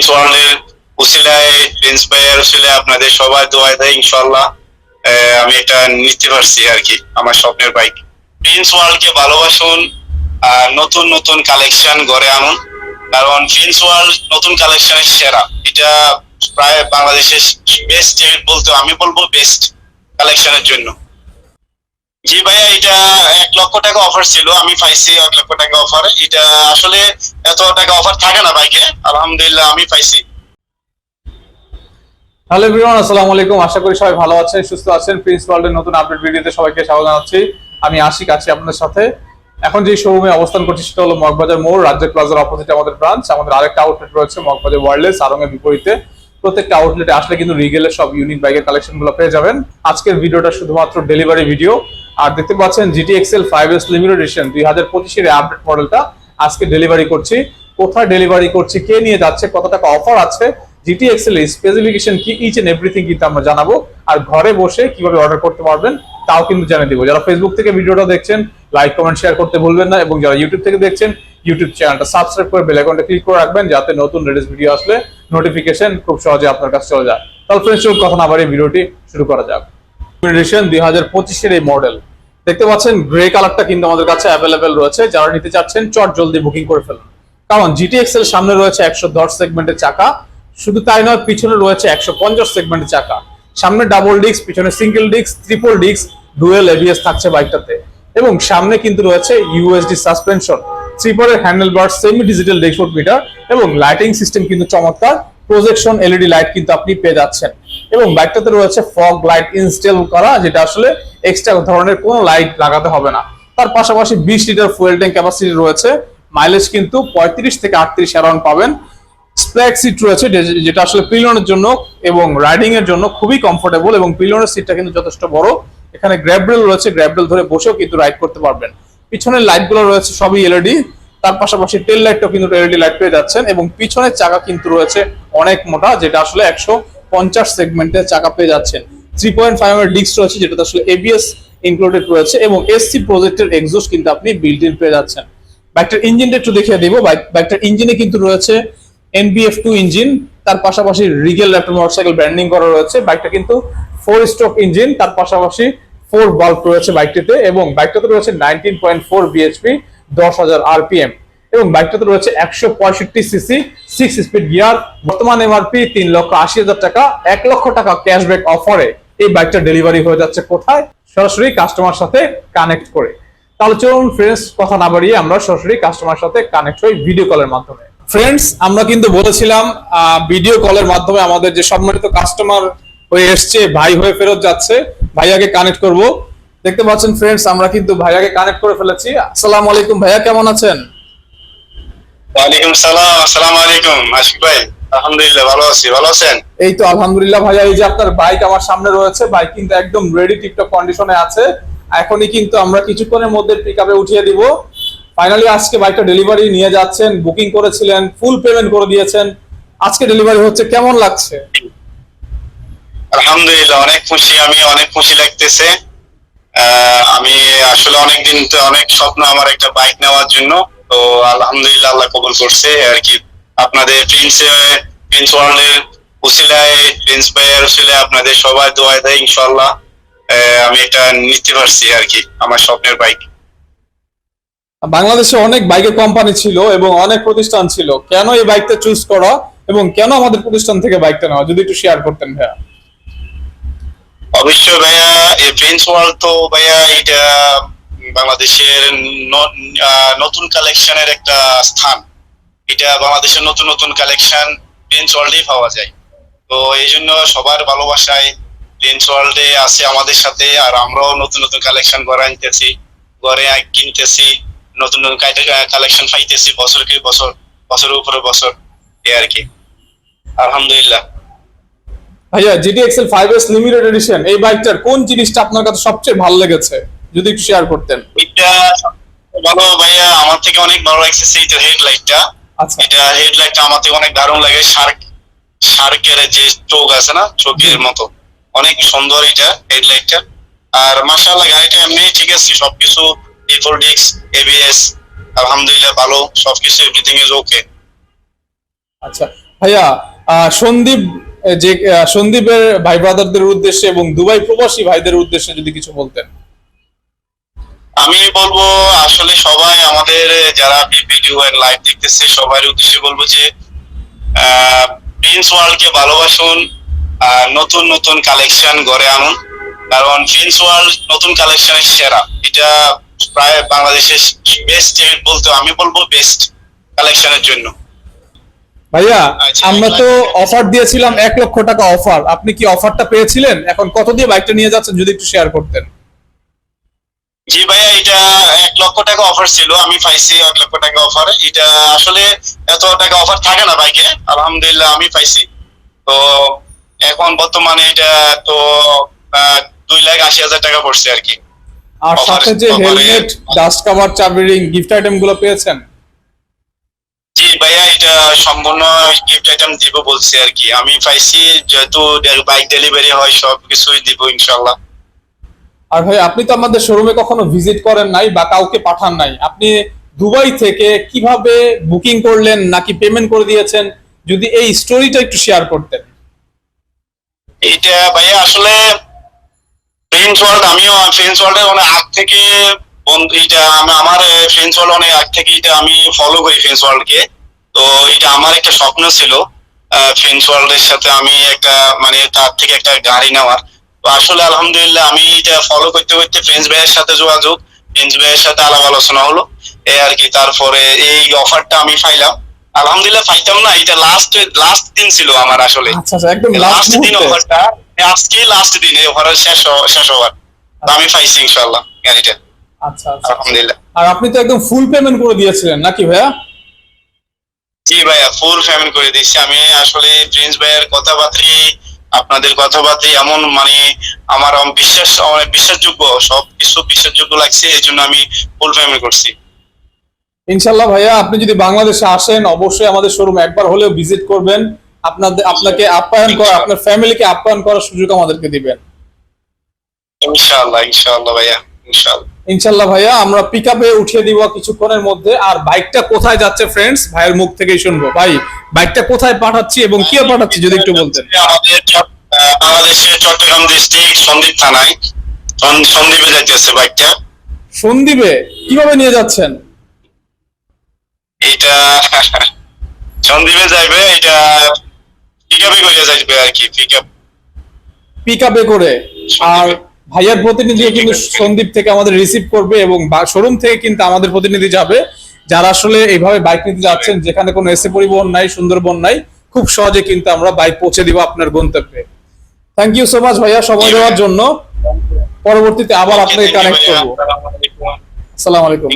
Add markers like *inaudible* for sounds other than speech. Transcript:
Prince উসিলায় উসিলায় আপনাদের সবাই দোয়া দেয় ইনশাল্লাহ আমি এটা নিতে পারছি আর কি, আমার স্বপ্নের বাইক প্রিন্স ওয়ার্ল্ডকে ভালোবাসুন, আর নতুন নতুন কালেকশন গড়ে আনুন। কারণ প্রিন্স ওয়ার্ল্ড নতুন কালেকশনের সেরা। এটা প্রায় বাংলাদেশের বেস্ট বলতে আমি বলব বেস্ট কালেকশনের জন্য। জি ভাইয়া, এটা এক লক্ষ টাকা অফার ছিল, আমি পাইছি এক লক্ষ টাকা অফার এটা আসলে এত টাকা অফার থাকে না বাইকে আলহামদুলিল্লাহ আমি পাইছি। হ্যালো এভরিওয়ান আসসালামু আলাইকুম। আশা করি সবাই ভালো আছেন, সুস্থ আছেন। প্রিন্স ওয়ার্ল্ডের নতুন আপডেট ভিডিওতে সবাইকে স্বাগত জানাচ্ছি। আমি আশিক, আছি আপনাদের সাথে। এখন যে শোরুমে অবস্থান করছি সেটা হলো মগবাজার মোড়, রাজ্য প্লাজার অপোজিটে আমাদের ব্রাঞ্চ আমাদের আরেকটা আউটলেট রয়েছে মগবাজার ওয়ার্ল্ডে সারঙ্গের বিপরীতে। প্রত্যেকটা আউটলেটে আসলে কিন্তু রিগেলের সব ইউনিক বাইকের কালেকশনগুলো পেয়ে যাবেন। আজকের ভিডিওটা শুধুমাত্র ডেলিভারি ভিডিও আর দেখতে পাচ্ছেন GT excel five S limited edition দুই হাজার পঁচিশের আপডেট মডেলটা আজকে ডেলিভারি করছি। কোথায় ডেলিভারি করছি, কে নিয়ে যাচ্ছে, কত টাকা অফার আছে জিটি এক্সেল স্পেসিফিকেশন কি ইচ এন্ড এভরিথিং কিন্তু আমরা জানাব। আর ঘরে বসে কীভাবে অর্ডার করতে পারবেন, তাও কিন্তু জানিয়ে দিব। যারা ফেসবুক থেকে ভিডিওটা দেখছেন লাইক কমেন্ট শেয়ার করতে ভুলবেন না, এবং যারা ইউটিউব থেকে দেখছেন ইউটিউব চ্যানেলটা সাবস্ক্রাইব করে বেল আইকনটা ক্লিক করে রাখবেন, যাতে নতুন লেটেস্ট ভিডিও আসলে নোটিফিকেশন খুব সহজে আপনার কাছে চলে যায়। তাহলে ফ্রেন্ডস কথা না বাড়িয়ে ভিডিওটি শুরু করা যাক। দুই হাজার পঁচিশের এই মডেল দেখতে পাচ্ছেন গ্রে কালারটা কিন্তু আমাদের কাছে অ্যাভেলেবেল রয়েছে। যারা নিতে চাচ্ছেন, চট জলদি বুকিং করে ফেলুন। কারণ জিটি এক্সেল সামনে রয়েছে একশো দশ সেগমেন্টের চাকা। শুধু তাই নয়, পিছনে রয়েছে একশো পঞ্চাশ সেগমেন্টের চাকা। সামনে ডাবল ডিস্ক পিছনে single disc triple disc dual ABS থাকছে বাইকটাতে। এবং সামনে কিন্তু রয়েছে USD suspension স্লিপারের handle bar semi digital dashboard meter এবং লাইটিং সিস্টেম কিন্তু চমৎকার। প্রজেকশন এলইডি লাইট কিন্তু আপনি পেয়ে যাচ্ছেন। এবং বাইকটাতে রয়েছে ফগ লাইট ইনস্টল করা, যেটা আসলে এক্সট্রা ধরনের কোনো লাইট লাগাতে হবে না। তার পাশাপাশি বিশ লিটার ফুয়েল ট্যাঙ্ক ক্যাপাসিটি রয়েছে। মাইলেজ কিন্তু পঁয়ত্রিশ থেকে আটত্রিশ অ্যারাউন্ড পাবেন। স্প্ল্যাক সিট রয়েছে যেটা আসলে পিলিয়নের জন্য এবং রাইডিং এর জন্য খুবই কমফোর্টেবল এবং পিলিয়নের সিটটা কিন্তু যথেষ্ট বড়। এখানে গ্র্যাবরেল রয়েছে গ্র্যাবরেল ধরে বসেও কিন্তু রাইড করতে পারবেন। পিছনের লাইটগুলো রয়েছে সবই এলইডি তার পাশাপাশি টেল লাইটটাও কিন্তু এলইডি লাইট পেয়ে যাচ্ছেন এবং পিছনের চাকা কিন্তু রয়েছে অনেক মোটা, যেটা আসলে একশো পঞ্চাশ সেগমেন্টের চাকা পেয়ে যাচ্ছেন। থ্রি পয়েন্ট ফাইভ এর ডিস্ক রয়েছে, যেটাতে আসলে এবিএস ইনক্লুডেড রয়েছে এবং এসসি প্রজেক্টের এক্সস্ট কিন্তু আপনি বিল্ট ইন পেয়ে যাচ্ছেন। বাইকটার ইঞ্জিনটা একটু দেখিয়ে দিব। বাইক বাইকটার ইঞ্জিনে কিন্তু রয়েছে এনবিএফ টু ইঞ্জিন তার পাশাপাশি রিগেল ল্যাপটপ মোটরসাইকেল ব্র্যান্ডিং করা রয়েছে। বাইকটা কিন্তু ফোর স্ট্রোক ইঞ্জিন তার পাশাপাশি ফোর বাল্ব রয়েছে বাইকটিতে এবং বাইকটাতে রয়েছে নাইনটিন পয়েন্ট ফোর বিএচপি দশ হাজার আরপিএম এবং বাইকটাতে রয়েছে একশো পঁয়ষট্টি সিসি সিক্স স্পিড গিয়ার বর্তমান এমআরপি তিন লক্ষ আশি হাজার টাকা, এক লক্ষ টাকা ক্যাশব্যাক অফারে এই বাইকটা ডেলিভারি হয়ে যাচ্ছে কোথায়? সরাসরি কাস্টমার সাথে কানেক্ট করে। তাহলে চলুন ফ্রেন্ডস কথা না বাড়িয়ে আমরা সরাসরি কাস্টমার সাথে কানেক্ট হই ভিডিও কলের মাধ্যমে। ফ্রেন্ডস আমরা কিন্তু বলেছিলাম ভিডিও কলের মাধ্যমে আমাদের যে সম্মানিত কাস্টমার হয়ে এসছে, ভাই হয়ে ফেরত যাচ্ছে, ভাইয়াকে কানেক্ট করব। দেখতে পাচ্ছেন ফ্রেন্ডস আমরা কিন্তু ভাইয়াকে কানেক্ট করে ফেলেছি। আসসালামু আলাইকুম ভাইয়া, কেমন আছেন? ওয়ালাইকুম সালাম আসসালামু আলাইকুম। আশিক ভাই আলহামদুলিল্লাহ ভালো আছি। ভালো আছেন? এই তো আলহামদুলিল্লাহ ভাইয়া এই যে আপনার বাইক আমার সামনে রয়েছে বাইক কিন্তু একদম রেডি টিকটক কন্ডিশনে আছে। এখনই কিন্তু আমরা কিছুক্ষণের মধ্যে পিক আপে উঠিয়ে দিব। ফাইনালি আজকে বাইকটা ডেলিভারি নিয়ে যাচ্ছেন বুকিং করেছিলেন ফুল পেমেন্ট করে দিয়েছেন। আজকে ডেলিভারি হচ্ছে কেমন লাগছে? আলহামদুলিল্লাহ অনেক খুশি আমি অনেক খুশি লাগতেছে। আমি আসলে অনেক দিন তো অনেক স্বপ্ন আমার একটা বাইক নেওয়ার জন্য। তো আলহামদুলিল্লাহ আল্লাহ কবুল করছে আর কি আপনাদের প্রিন্স প্রিন্স ওয়ার্ল্ডের উসিলায় প্রিন্স ভাইয়ের উসিলায় আপনাদের সবাই দোয়া দেয় ইনশাল্লাহ আমি এটা নিতে পারছি আর কি আমার স্বপ্নের বাইক বাংলাদেশে অনেক বাইকের কোম্পানি ছিল এবং অনেক প্রতিষ্ঠান ছিল। কেন এই বাইকটা চুজ করা এবং কেন আমাদের প্রতিষ্ঠান থেকে বাইকটা নেওয়া? যদি একটু শেয়ার করতেন ভাইয়া। অবশ্যই ভাইয়া এই প্রিন্স ওয়ার্ল্ড তো ভাইয়া এটা বাংলাদেশের নতুন কালেকশনের একটা স্থান। এটা বাংলাদেশের নতুন নতুন কালেকশন প্রিন্স ওয়ার্ল্ডেই পাওয়া যায়। তো এই জন্য সবার ভালোবাসায় প্রিন্স ওয়ার্ল্ডে আছে আমাদের সাথে, আর আমরাও নতুন নতুন কালেকশন ঘরে আনতেছি আ- কিনতেছি, নতুন নতুন কালেকশন পাইতেছি বছরকে বছর, বছরের উপরে বছর, এই আর কি। আলহামদুলিল্লাহ। ভাইয়া GT Excel five S limited edition এই বাইকটার কোন জিনিসটা আপনার কাছে সবচেয়ে ভালো লেগেছে? যদি একটু শেয়ার করতেন। এটা ভালো ভাইয়া আমার থেকে অনেক ভালো লাগছে এইটার হেডলাইটটা আচ্ছা। এটা হেডলাইটটা আমার থেকে অনেক দারুণ লাগে। শার্ক শার্কের যে চোখ আছে না চোখের মতো। অনেক সুন্দর এটা হেডলাইটটা আর মাশাআল্লাহ গাড়িটা এমনি ঠিক আছে সবকিছু ট্রিপল ডিক্স এবিএস আলহামদুলিল্লাহ ভালো সবকিছু এভরিথিং ইজ ওকে আচ্ছা ভাইয়া সন্দীপ যে সন্দীপের ভাই ব্রাদারদের উদ্দেশ্যে এবং দুবাই প্রবাসী ভাইদের উদ্দেশ্যে যদি কিছু বলতেন। আমি বলব আসলে সবাই আমাদের যারা ভিডিও এন্ড লাইভ দেখতেছে সবার উদ্দেশ্যে বলব যে প্রিন্স ওয়ার্ল্ড কে ভালোবাসুন আর নতুন নতুন কালেকশন গড়ে আনুন। কারণ প্রিন্স ওয়ার্ল্ড নতুন কালেকশনের সেরা। এটা প্রায় বাংলাদেশের বেস্ট বলতে আমি বলব বেস্ট কালেকশনের জন্য। ভাইয়া আচ্ছা, আমরা তো অফার দিয়েছিলাম এক লক্ষ টাকা অফার আপনি কি অফারটা পেয়েছিলেন? এখন কত দিয়ে বাইকটা নিয়ে যাচ্ছেন যদি একটু শেয়ার করতেন? ভাইয়া এটা এক লক্ষ টাকা অফার ছিল আমি পাইছি এক লক্ষ টাকা অফার এটা আসলে এত টাকা অফার থাকে না বাইকে আলহামদুলিল্লাহ আমি পাইছি। তো এখন বর্তমানে এটা তো দুই লাখ আশি হাজার টাকা পড়ছে আর কি। আর সাথে যে হেলমেট ডাস্ট কভার চাবি রিং গিফট আইটেমগুলো পেয়েছেন? জি ভাইয়া এটা সম্পূর্ণ গিফট আইটেম দিব বলছি আর কি। আমি পাইছি যেহেতু বাইক ডেলিভারি হয় সব কিছুই দিব ইনশাল্লাহ। আর ভাই, আপনি তো আমাদের শোরুমে কখনো ভিজিট করেন নাই বা কাউকে পাঠান নাই। আপনি দুবাই থেকে কীভাবে বুকিং করলেন নাকি পেমেন্ট করে দিয়েছেন? যদি এই স্টোরিটা একটু শেয়ার করতেন। এটা ভাইয়া, আসলে ফ্রেন্ডস ওয়ার্ল্ড আমিও ফ্রেন্ডস ওয়ার্ল্ডের অনেক আগ থেকে বন্ধু এটা আমার ফ্রেন্ডস ওয়ার্ল্ড অনেক আগ থেকে এটা আমি ফলো করি ফ্রেন্ডস ওয়ার্ল্ডকে তো এটা আমার একটা স্বপ্ন ছিল। ফ্রেন্ডস ওয়ার্ল্ডের সাথে আমি একটা মানে তার থেকে একটা গাড়ি নেওয়ার। তো আসলে আলহামদুলিল্লাহ আমি এটা ফলো করতে করতে ফ্রেন্ডস ভাইয়ের সাথে যোগাযোগ ফ্রেন্ডস ভাইয়ের সাথে আলাপ আলোচনা হলো এই আর কি। তারপরে এই অফারটা আমি পাইলাম। আলহামদুলিল্লাহ পাইতাম না এটা লাস্ট লাস্ট দিন ছিল আমার আসলে। আচ্ছা আচ্ছা লাস্ট লাস্ট দিন ওভারটা আজকে লাস্ট দিন এই ওভারের শেষ শেষ ওভার আমি পাইছি ইনশাআল্লাহ গাড়িটা আচ্ছা আচ্ছা আলহামদুলিল্লাহ। আর আপনি তো একদম ফুল পেমেন্ট করে দিয়েছিলেন নাকি ভাইয়া? জি ভাইয়া ফুল পেমেন্ট করে দিচ্ছি আমি আসলে প্রিন্স ভাইয়ের কথাবার্তি আপনাদের কথাবার্তি এমন মানে আমার বিশ্বাস বিশ্বাসযোগ্য সব কিছু বিশ্বাসযোগ্য লাগছে এই জন্য আমি ফুল ফ্যামিলি করছি। ইনশাল্লাহ ভাইয়া আপনি যদি বাংলাদেশে আসেন অবশ্যই আমাদের শোরুম একবার হলেও ভিজিট করবেন। আপনাদের আপনাকে আপ্যায়ন করা আপনার ফ্যামিলিকে আপ্যায়ন করার সুযোগ আমাদেরকে দিবেন। ইনশাআল্লাহ ইনশাআল্লাহ ভাইয়া ইনশাআল্লাহ। ইনশাল্লাহ ভাইয়া আমরা পিক আপে উঠিয়ে দিব কিছুক্ষণের মধ্যে। আর বাইকটা কোথায় যাচ্ছে ফ্রেন্ডস ভাইয়ের মুখ থেকেই শুনব। ভাই বাইকটা কোথায় পাঠাচ্ছি এবং কি পাঠাচ্ছি যদি একটু বলতেন? আমাদের বাংলাদেশের চট্টগ্রাম ডিস্ট্রিক্ট সন্দ্বীপ থানায়। সন- সন্দ্বীপে যাইতেছে বাইকটা সন্দীপে? কীভাবে নিয়ে যাচ্ছেন? এটা *laughs* সন্দ্বীপে যাইবে এটা পিক আপে করে যাইবে আর কি পিক আপ পিক আপে করে। আর ভাইয়ার প্রতিনিধি কিন্তু সন্দীপ থেকে আমাদের রিসিভ করবে এবং শোরুম থেকে কিন্তু আমাদের প্রতিনিধি যাবে যারা আসলে এইভাবে বাইক নিতে যাচ্ছেন যেখানে কোনো এসে পরিবহন নাই সুন্দরবন নাই খুব সহজে কিন্তু আমরা বাইক পৌঁছে দিব আপনার গন্তব্যে। থ্যাংক ইউ সো মাচ ভাইয়া সময় দেওয়ার জন্য। পরবর্তীতে আবার আপনাকে কানেক্ট করব। আসসালামু আলাইকুম।